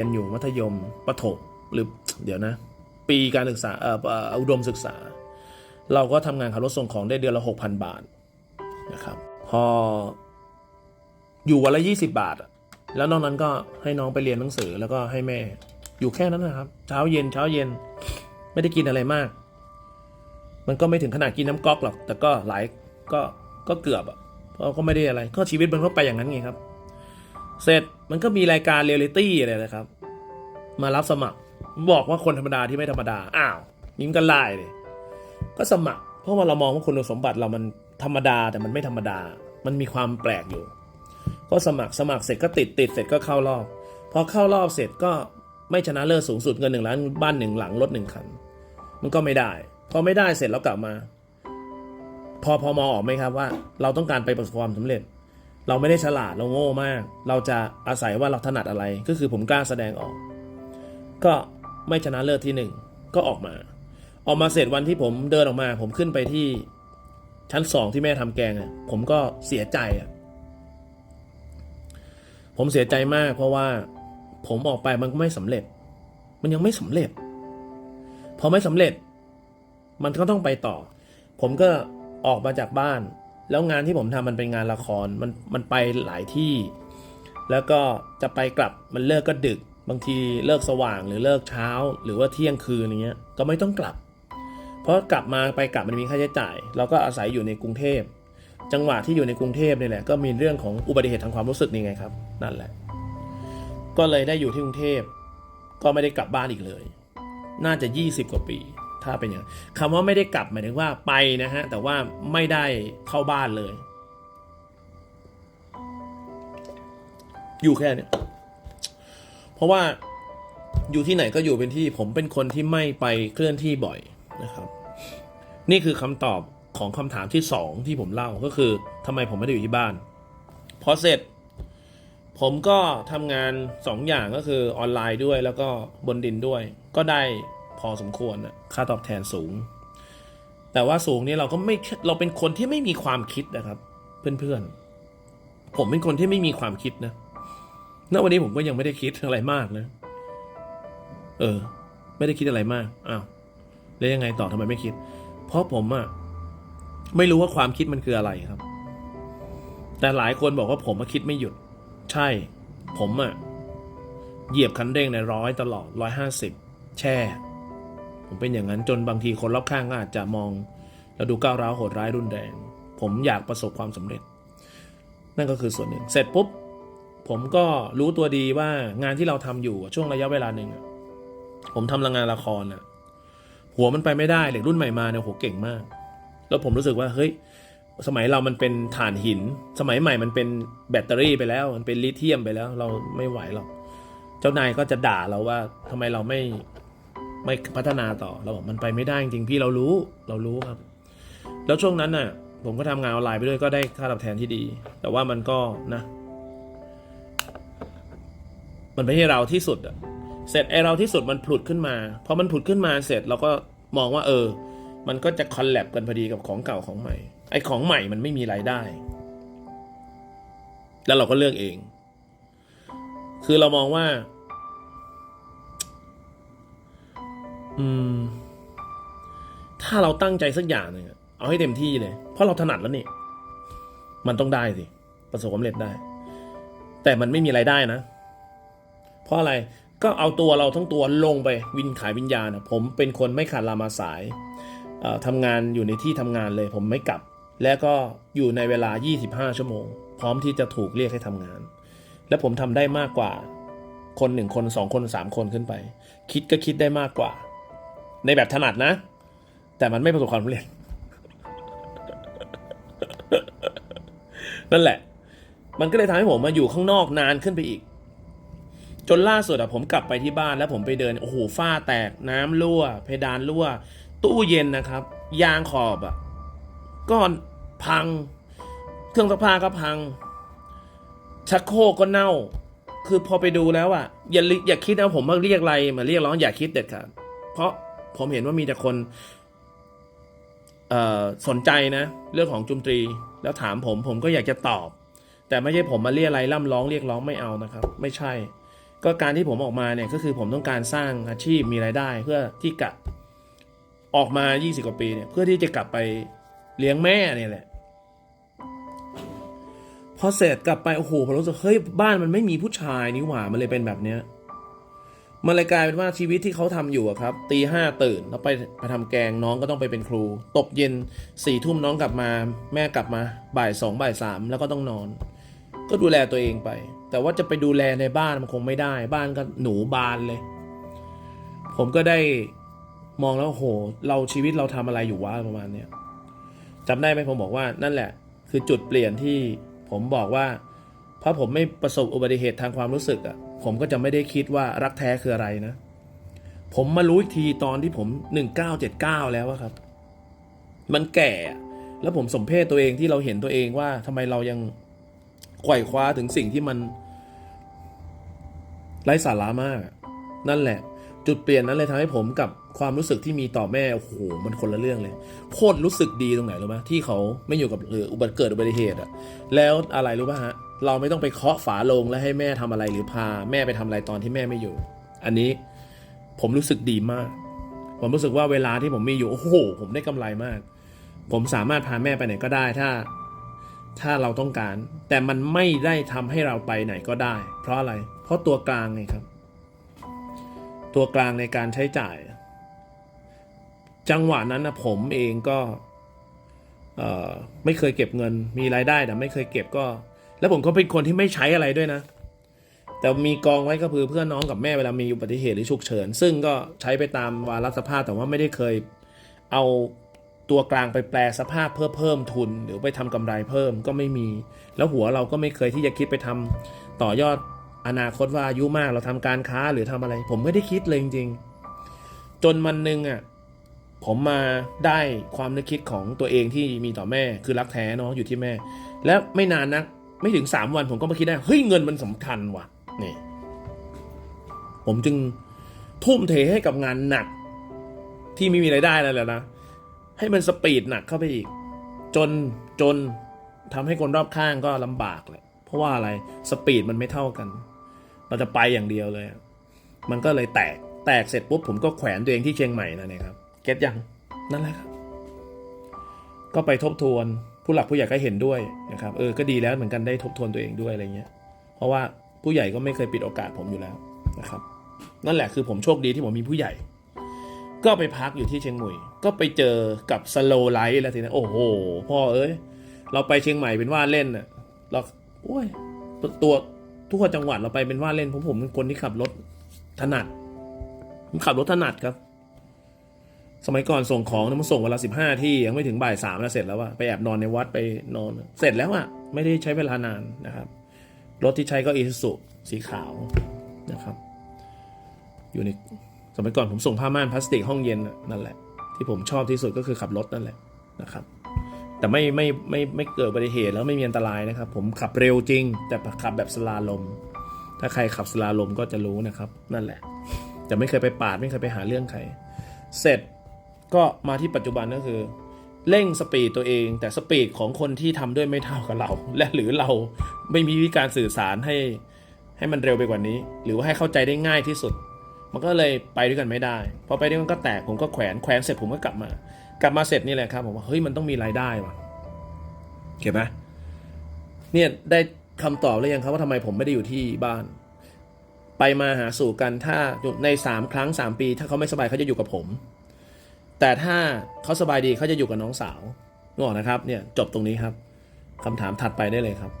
ียนอยู่มัธยมประถมหรือเดี๋ยวนะ ปีการศึกษาเอ่ออุดมศึกษา เราก็ทำงานขับรถส่งของได้เดือนละหกพันบาทนะครับพออยู่วันละยี่สิบาท แล้วนอกนั้นก็ให้น้องไปเรียนหนังสือแล้วก็ให้แม่ อยู่แค่นั้นนะครับ เช้าเย็นเช้าเย็นไม่ได้กินอะไรมาก มันก็ไม่ถึงขนาดกินน้ำก๊อกหรอก แต่ก็หลายก็ก็เกือบอะเพราะก็ไม่ได้อะไร ก็ชีวิตมันก็ไปอย่างนั้นไงครับ เสร็จมันก็มีรายการเรียลิตี้อะไรนะครับ มารับสมัคร บอกว่าคนธรรมดาที่ไม่ธรรมดา อ้าวนิ้มกันไล่เลยก็สมัคร เพราะว่าเรามองว่าคุณสมบัติเรามันธรรมดาแต่มันไม่ธรรมดา มันมีความแปลกอยู่ ก็สมัครสมัครเสร็จก็ติดติดเสร็จก็เข้ารอบ พอเข้ารอบเสร็จก็ไม่ชนะเลิศสูงสุดเงินหนึ่งล้านบ้านหนึ่งหลังรถหนึ่งคัน มันก็ไม่ได้ พอไม่ได้เสร็จแล้วกลับมา พอพอมองออกไหมครับว่า เราต้องการไปประสบความสำเร็จ เราไม่ได้ฉลาดเราโง่มาก เราจะอาศัยว่าเราถนัดอะไร ก็คือผมกล้าแสดงออก ก็ไม่ชนะเลิศที่หนึ่งก็ออกมา ออกมาเสร็จวันที่ผมเดินออกมา ผมขึ้นไปที่ชั้นสองที่แม่ทำแกงอะผมก็เสียใจอะผมเสียใจมากเพราะว่าผมออกไปมันก็ไม่สำเร็จ มันยังไม่สำเร็จ พอไม่สำเร็จ มันก็ต้องไปต่อ ผมก็ออกมาจากบ้าน แล้วงานที่ผมทำมันเป็นงานละครมันมันไปหลายที่ แล้วก็จะไปกลับมันเลิกก็ดึก บางทีเลิกสว่างหรือเลิกเช้า หรือว่าเที่ยงคืนอย่างเงี้ยก็ไม่ต้องกลับ เพราะกลับมาไปกลับมันมีค่าใช้จ่าย เราก็อาศัยอยู่ในกรุงเทพ จังหวะที่อยู่ในกรุงเทพนี่แหละก็มีเรื่องของอุบัติเหตุทางความรู้สึกนี่ไงครับ นั่นแหละ ก็เลยได้อยู่ที่กรุงเทพก็ไม่ได้กลับบ้านอีกเลย น่าจะ 20 กว่าปี ถ้าเป็นอย่างคำว่าไม่ได้กลับหมายถึงว่าไปนะฮะแต่ว่าไม่ได้เข้าบ้านเลย อยู่แค่นี้เพราะว่าอยู่ที่ไหนก็อยู่เป็นที่ผมเป็นคนที่ไม่ไปเคลื่อนที่บ่อยนะครับ นี่คือคำตอบของคำถามที่สองที่ผมเล่าก็คือทำไมผมไม่ได้อยู่ที่บ้านพอเสร็จ ผมก็ทำงานสองอย่างก็คือออนไลน์ด้วยแล้วก็บนดินด้วย ก็ได้ พอสมควรนะค่าตอบแทนสูง แต่ว่าสูงนี่เราก็ไม่เราเป็นคนที่ไม่มีความคิดนะครับ เพื่อนๆ ผมเป็นคนที่ไม่มีความคิดนะณวันนี้ผมก็ยังไม่ได้คิดอะไรมากนะ เออ ไม่ได้คิดอะไรมากอ้าวแล้วยังไงต่อทำไมไม่คิด เพราะผมอะไม่รู้ว่าความคิดมันคืออะไรครับ แต่หลายคนบอกว่าผมคิดไม่หยุด ใช่ ผมอะเหยียบคันเร่งในร้อยตลอดร้อยห้าสิบแช่ ผมเป็นอย่างนั้นจนบางทีคนรอบข้างก็อาจจะมองแล้วดูก้าวร้าวโหดร้ายรุนแรง ผมอยากประสบความสำเร็จ นั่นก็คือส่วนหนึ่ง เสร็จปุ๊บ ผมก็รู้ตัวดีว่างานที่เราทำอยู่ช่วงระยะเวลาหนึ่งผมทำงานละครอะหัวมันไปไม่ได้เด็กรุ่นใหม่มาเนี่ยโหเก่งมาก แล้วผมรู้สึกว่าเฮ้ยสมัยเรามันเป็นถ่านหิน สมัยใหม่มันเป็นแบตเตอรี่ไปแล้ว มันเป็นลิเธียมไปแล้ว เราไม่ไหวหรอก เจ้านายก็จะด่าเราว่าทำไมเราไม่ ไม่พัฒนาต่อเราบอกมันไปไม่ได้จริงพี่เรารู้เรารู้ครับ แล้วช่วงนั้นน่ะ ผมก็ทำงานออนไลน์ไปด้วยก็ได้ค่าตอบแทนที่ดี แต่ว่ามันก็นะ มันไม่ใช่เราที่สุดอะเสร็จไอเราที่สุดมันผุดขึ้นมาพอมันผุดขึ้นมาเสร็จเราก็มองว่า เออ มันก็จะคอลแลบกันพอดีกับของเก่าของใหม่ ไอของใหม่มันไม่มีรายได้ แล้วเราก็เลือกเอง คือเรามองว่า อืม ถ้าเราตั้งใจสักอย่างหนึ่งเอาให้เต็มที่เลย เพราะเราถนัดแล้วนี่ มันต้องได้สิ ประสบความสำเร็จได้ แต่มันไม่มีรายได้นะ เพราะอะไร ก็เอาตัวเราทั้งตัวลงไปวินขายวิญญาณอะผมเป็นคนไม่ขาดลามาสายทำงานอยู่ในที่ทำงานเลย ผมไม่กลับ และก็อยู่ในเวลา 25 ชั่วโมง พร้อมที่จะถูกเรียกให้ทำงาน และผมทำได้มากกว่า คนหนึ่งคนสองคนสามคนขึ้นไป คิดก็คิดได้มากกว่า ในแบบถนัดนะ แต่มันไม่ประสบความสำเร็จ นั่นแหละ มันก็เลยทำให้ผมมาอยู่ข้างนอกนานขึ้นไปอีก จนล่าสุดอะผมกลับไปที่บ้านแล้วผมไปเดิน โอ้โหฝ้าแตกน้ำรั่ว เพดานรั่ว ตู้เย็นนะครับ ยางขอบอะก็พัง เครื่องซักผ้าก็พัง ชักโครกก็เน่า คือพอไปดูแล้วอะอย่าอย่าคิดนะผมมาเรียกอะไรมาเรียกร้องอย่าคิดเด็ดขาดเพราะ ผมเห็นว่ามีแต่คนสนใจนะ เรื่องของจุมตรีแล้วถามผมผมก็อยากจะตอบ แต่ไม่ใช่ผมมาเรียอะไรร่ำร้องเรียกร้องไม่เอานะครับ ไม่ใช่ ก็การที่ผมออกมาเนี่ยก็คือผมต้องการสร้างอาชีพมีรายได้ เพื่อที่กะออกมา 20 กว่าปีเนี่ยเพื่อที่จะกลับไปเลี้ยงแม่เนี่ยแหละพอเสร็จกลับไปโอ้โหผมรู้สึกเฮ้ยบ้านมันไม่มีผู้ชายนี่หว่ามันเลยเป็นแบบเนี้ย มันเลยกลายเป็นว่าชีวิตที่เขาทำอยู่อะครับตีห้าตื่นแล้วไปไปทำแกงน้องก็ต้องไปเป็นครู ตกเย็นสี่ทุ่มน้องกลับมา แม่กลับมาบ่ายสองบ่ายสามแล้วก็ต้องนอน ก็ดูแลตัวเองไป แต่ว่าจะไปดูแลในบ้านมันคงไม่ได้ บ้านก็หนูบานเลย ผมก็ได้มองแล้วโห เราชีวิตเราทำอะไรอยู่วะประมาณเนี้ยจำได้ไหมผมบอกว่านั่นแหละ คือจุดเปลี่ยนที่ผมบอกว่า เพราะผมไม่ประสบอุบัติเหตุทางความรู้สึกอะ ผมก็จะไม่ได้คิดว่ารักแท้คืออะไรนะ ผมมารู้อีกทีตอนที่ผมหนึ่งเก้าเจ็ดเก้าแล้วอะครับ มันแก่ แล้วผมสมเพศตัวเองที่เราเห็นตัวเองว่าทำไมเรายังไขว่คว้าถึงสิ่งที่มันไร้สาระมาก นั่นแหละ จุดเปลี่ยนนั้นเลยทำให้ผมกับความรู้สึกที่มีต่อแม่โอ้โหมันคนละเรื่องเลย โคตรรู้สึกดีตรงไหนรู้ไหมที่เขาไม่อยู่กับหรืออุบัติเกิดอุบัติเหตุอะแล้วอะไรรู้ป่ะฮะ เราไม่ต้องไปเคาะฝาลงแล้วให้แม่ทำอะไรหรือพาแม่ไปทำอะไรตอนที่แม่ไม่อยู่ อันนี้ผมรู้สึกดีมาก ผมรู้สึกว่าเวลาที่ผมมีอยู่ โอ้โห ผมได้กำไรมาก ผมสามารถพาแม่ไปไหนก็ได้ถ้าถ้าเราต้องการ แต่มันไม่ได้ทำให้เราไปไหนก็ได้ เพราะอะไร เพราะตัวกลางไงครับ ตัวกลางในการใช้จ่าย จังหวะนั้นนะผมเองก็ไม่เคยเก็บเงิน มีรายได้แต่ไม่เคยเก็บก็ แล้วผมก็เป็นคนที่ไม่ใช้อะไรด้วยนะ แต่มีกองไว้ก็คือเพื่อนน้องกับแม่เวลามีอุบัติเหตุหรือฉุกเฉิน ซึ่งก็ใช้ไปตามวาระสภาพแต่ว่าไม่ได้เคยเอาตัวกลางไปแปลสภาพเพื่อเพิ่มทุน หรือไปทำกำไรเพิ่มก็ไม่มี แล้วหัวเราก็ไม่เคยที่จะคิดไปทำต่อยอดอนาคตว่าอายุมากเราทำการค้าหรือทำอะไร ผมไม่ได้คิดเลยจริงๆจนมันหนึงอะผมมาได้ความนึกคิดของตัวเองที่มีต่อแม่คือรักแท้เนาะอยู่ที่แม่ แล้วไม่นานนัก ไม่ถึงสามวันผมก็มาคิดได้ เฮ้ยเงินมันสำคัญว่ะนี่ ผมจึงทุ่มเทให้กับงานหนัก ที่ไม่มีไรายได้แล้วนะ ให้มันสปีดหนักเข้าไปอีก จนจนทำให้คนรอบข้างก็ลำบากแหละเพราะว่าอะไรสปีดมันไม่เท่ากัน เราจะไปอย่างเดียวเลย มันก็เลยแตกแตกเสร็จปุ๊บผมก็แขวนตัวเองที่เชียงใหม่นั่นเองครับ เก็ตยังนั่นแหละครับ ก็ไปทบทวน ผู้หลักผู้ใหญ่ก็เห็นด้วยนะครับเออก็ดีแล้วเหมือนกันได้ทบทวนตัวเองด้วยอะไรเงี้ยเพราะว่าผู้ใหญ่ก็ไม่เคยปิดโอกาสผมอยู่แล้วนะครับนั่นแหละคือผมโชคดีที่ผมมีผู้ใหญ่ ก็ไปพักอยู่ที่เชียงใหม่ก็ไปเจอกับสโลไลท์แล้วทีนี้โอ้โหพ่อเอ้ยเราไปเชียงใหม่เป็นว่าเล่นน่ะเราโอ้ยตัวทุกจังหวัดเราไปเป็นว่าเล่นเพราะผมเป็นคนที่ขับรถถนัดผมขับรถถนัดครับ สมัยก่อนส่งของมันส่งเวลาสิบห้าที่ยังไม่ถึงบ่ายสามแล้วเสร็จแล้วอะไปแอบนอนในวัดไปนอน เสร็จแล้วอะไม่ได้ใช้เวลานานนะครับ รถที่ใช้ก็อีซูซุสีขาวนะครับ อยู่ในสมัยก่อนผมส่งผ้าม่านพลาสติกห้องเย็นนั่นแหละ ที่ผมชอบที่สุดก็คือขับรถนั่นแหละนะครับ แต่ไม่ไม่ไม่ไม่เกิดอุบัติเหตุแล้วไม่มีอันตรายนะครับ ผมขับเร็วจริง แต่ขับแบบสลาลม ถ้าใครขับสลาลมก็จะรู้นะครับ นั่นแหละ แต่ไม่เคยไปปาดไม่เคยไปหาเรื่องใคร เสร็จ ก็มาที่ปัจจุบันก็คือเร่งสปีดตัวเอง แต่สปีดของคนที่ทำด้วยไม่เท่ากับเรา และหรือเราไม่มีวิธีการสื่อสารให้ให้มันเร็วไปกว่านี้ หรือว่าให้เข้าใจได้ง่ายที่สุด มันก็เลยไปด้วยกันไม่ได้พอไปด้วยกันก็แตกผมก็แขวนแขวนเสร็จผมก็กลับมา กลับมาเสร็จนี่แหละครับผมว่าเฮ้ยมันต้องมีรายได้ว่ะเก็บไหมเนี่ยได้คำตอบแล้วยังครับว่าทำไมผมไม่ได้อยู่ที่บ้าน ไปมาหาสู่กันถ้าในสามครั้งสามปี ถ้าเขาไม่สบายเขาจะอยู่กับผม แต่ถ้าเขาสบายดีเขาจะอยู่กับน้องสาวงอกนะครับเนี่ยจบตรงนี้ครับคำถามถัดไปได้เลยครับ